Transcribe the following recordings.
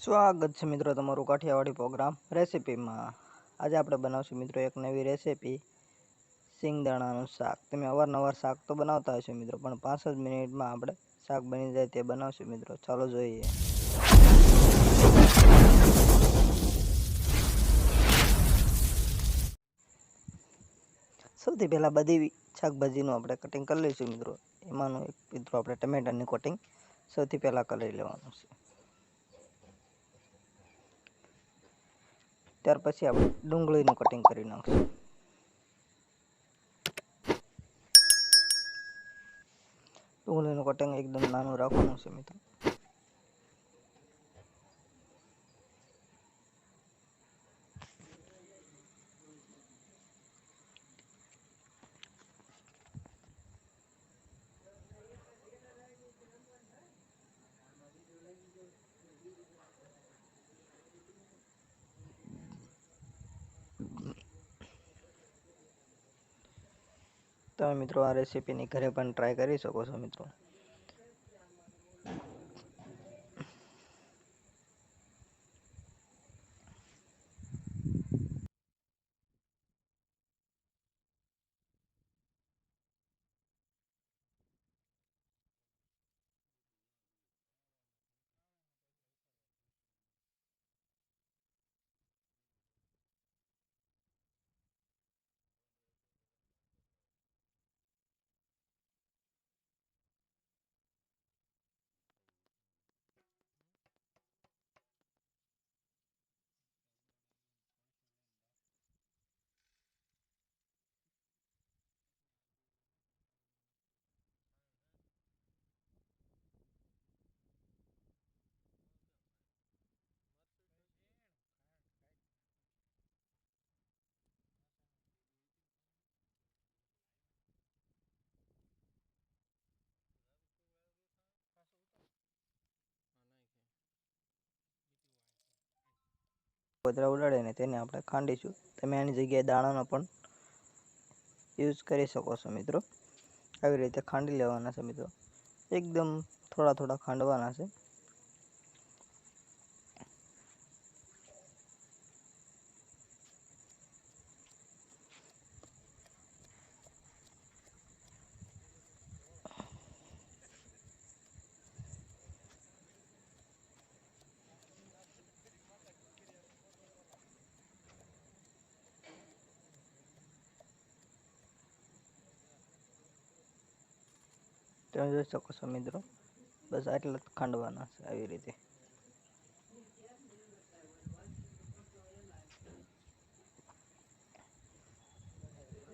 સ્વાગત છે મિત્રો તમારું કાઠિયાવાડી પ્રોગ્રામ રેસીપીમાં. આજે આપણે બનાવશું મિત્રો એક નવી રેસીપી, સિંગદાણાનું શાક. તમે અવારનવાર શાક તો બનાવતા હશો મિત્રો, પણ પાંચ જ મિનિટમાં આપણે શાક બની જાય તે બનાવશું મિત્રો. ચાલો જોઈએ. સૌથી પહેલાં બધી શાકભાજીનું આપણે કટિંગ કરી લઈશું મિત્રો. એમાંનું એક મિત્રો આપણે ટમેટાની કટિંગ સૌથી પહેલાં કરી લેવાનું છે. ત્યાર પછી આપણે ડુંગળીનું કટિંગ કરી નાખશું. ડુંગળીનું કટિંગ એકદમ નાનું રાખવાનું છે મિત્રો. તમે મિત્રો આ રેસીપીની ઘરે પણ ટ્રાય કરી શકો છો મિત્રો. પતરા ઉડાડીને તેને આપણે ખાંડીશું. તમે આની જગ્યાએ દાણાનો પણ યુઝ કરી શકો છો મિત્રો. આવી રીતે ખાંડી લેવાના છે મિત્રો. એકદમ થોડા થોડા ખાંડવાના છે. તમે જોઈ શકો છો મિત્રો બસ આટલા ખાંડવાના છે આવી રીતે.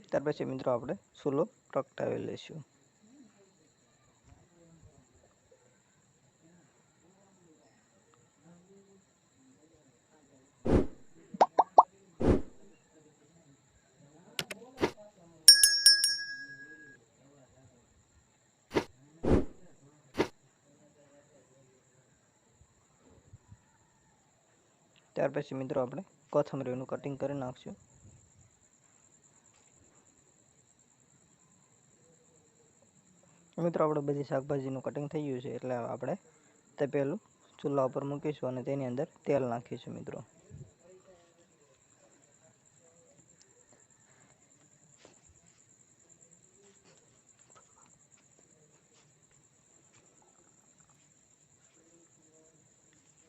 ત્યાર પછી મિત્રો આપણે સૂલો પ્રગટાવી લઈશું. ત્યાર પછી મિત્રો આપણે કોથમરીનું કટિંગ કરી નાખશું. મિત્રો આપણે બધી શાકભાજીનું કટિંગ થઈ ગયું છે એટલે આપણે તે પહેલું ચૂલા ઉપર મૂકીશું અને તેની અંદર તેલ નાખીશું મિત્રો.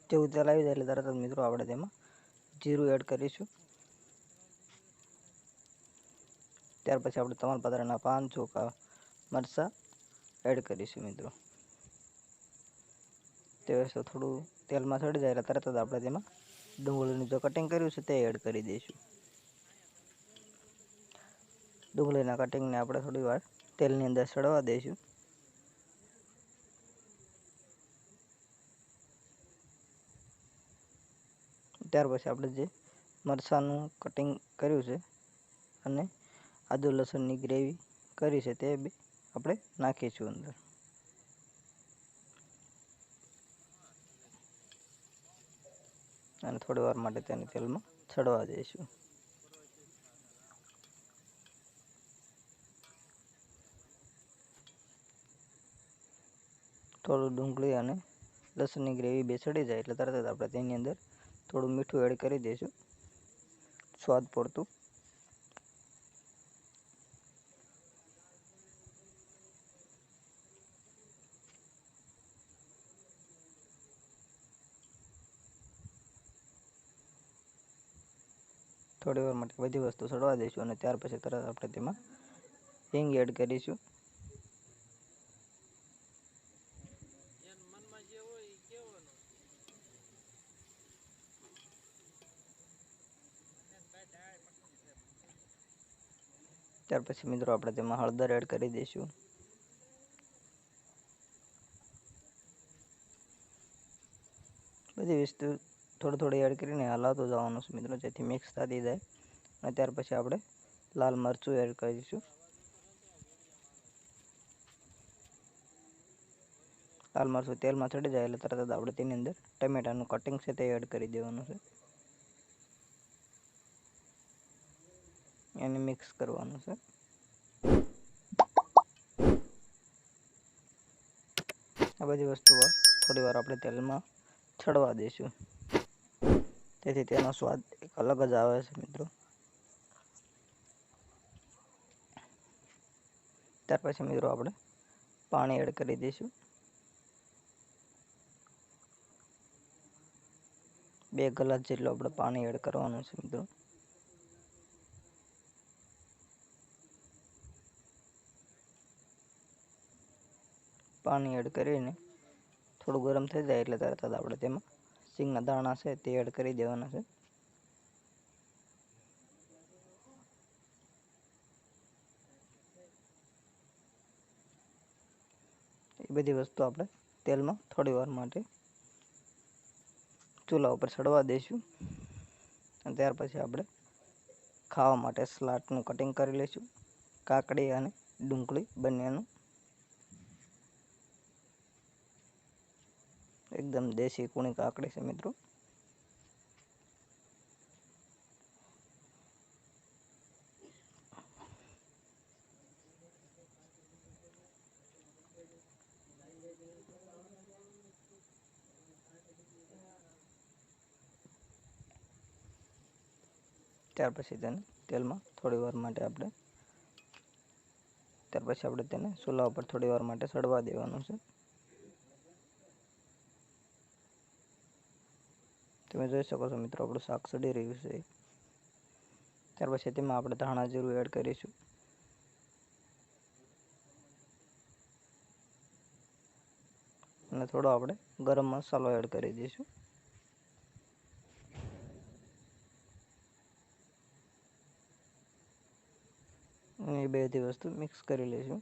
જેવું ચલાવી દે એટલે તરત જ મિત્રો આપણે તેમાં જીરું એડ કરીશું. ત્યાર પછી આપણે તમાલપત્રના પાન, ચોખા, મરચાં એડ કરીશું મિત્રો. તે વસ્તુ થોડું તેલમાં ચડી જાય એટલે તરત જ આપણે તેમાં ડુંગળીનું જે કટિંગ કર્યું છે તે એડ કરી દઈશું. ડુંગળીના કટિંગને આપણે થોડી વાર તેલની અંદર સડવા દઈશું. ત્યાર પછી આપણે જે મરચાંનું કટિંગ કર્યું છે અને આદુ લસણની ગ્રેવી કરી છે તે બી આપણે નાખીશું અંદર. અને થોડી વાર માટે તેને તેલમાં ચડવા દઈશું. થોડું ડુંગળી અને લસણની ગ્રેવી બેસડી જાય એટલે તરત જ આપણે તેની અંદર થોડું મીઠું એડ કરી દઈશું. સ્વાદ પડતું થોડી વાર માટે બધી વસ્તુ સડવા દઈશું અને ત્યાર પછી તરત આપણે તેમાં હિંગ એડ કરીશું. ત્યાર પછી મિત્રો આપણે તેમાં હળદર એડ કરી દઈશું. બધી વસ્તુ થોડી થોડી એડ કરીને હલાવતો જવાનું છે મિત્રો, જેથી મિક્સ થતી જાય. અને ત્યાર પછી આપણે લાલ મરચું એડ કરીશું લાલ મરચું તેલમાં ચડી જાય એટલે તરત આપણે તેની અંદર ટમેટાનું કટિંગ છે તે એડ કરી દેવાનું છે. એને મિક્સ કરવાનું છે. આ બધી વસ્તુઓ થોડી વાર આપણે તેલમાં છડવા દઈશું. તેથી તેનો સ્વાદ એક અલગ જ આવે છે મિત્રો. ત્યાર પછી મિત્રો આપણે પાણી એડ કરી દઈશું. બે ગ્લાસ જેટલું આપણે પાણી એડ કરવાનું છે મિત્રો. પાણી એડ કરીને થોડું ગરમ થઈ જાય એટલે તરત જ આપણે તેમાં સિંગના દાણા છે તે એડ કરી દેવાના છે. એ બધી વસ્તુ આપણે તેલમાં થોડી વાર માટે ચૂલા ઉપર ચડવા દઈશું. અને ત્યાર પછી આપણે ખાવા માટે સલાડનું કટિંગ કરી લઈશું. કાકડી અને ડુંગળી બંનેનું એકદમ દેશી કૂણી કાકડી છે મિત્રો. ત્યાર પછી તેને તેલમાં થોડી વાર માટે આપણે, ત્યાર પછી આપણે તેને ચૂલા ઉપર થોડી વાર માટે સડવા દેવાનું છે. તમે જોઈ શકો છો મિત્રો, આપણું શાક સડી રહ્યું છે. ત્યાર પછી તેમાં આપણે ધાણા જીરું એડ કરીશું. અને થોડો આપણે ગરમ મસાલો એડ કરી દઈશું. એ બધી વસ્તુ મિક્સ કરી લઈશું.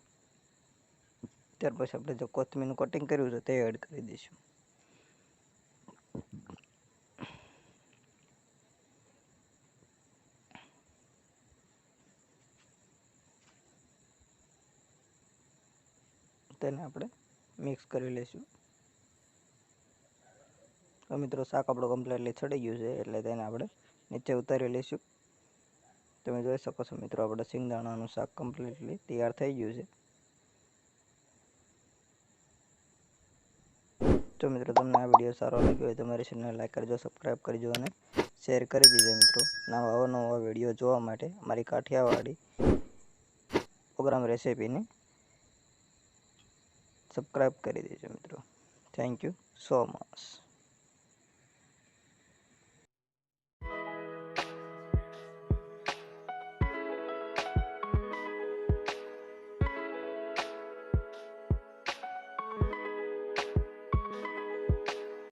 ત્યાર પછી આપણે જે કોથમીરનું કટિંગ કર્યું છે તે એડ કરી દઈશું. તેને આપણે મિક્સ કરી લઈશું. તો મિત્રો શાક આપણું કમ્પ્લીટલી ચડી ગયું છે, એટલે તેને આપણે નીચે ઉતારી લઈશું. તમે જોઈ શકો છો મિત્રો, આપણે સિંગદાણાનું શાક કમ્પ્લીટલી તૈયાર થઈ ગયું છે. તો મિત્રો તમને આ વીડિયો સારો લાગ્યો હોય તો મારી ચેનલને લાઈક કરજો સબસ્ક્રાઈબ કરજો અને શેર કરી દેજો મિત્રો. નવા અવનવા વીડિયો જોવા માટે મારી કાઠિયાવાડી પ્રોગ્રામ રેસીપીને સબસ્ક્રાઈબ કરી દેજો મિત્રો. Thank you so much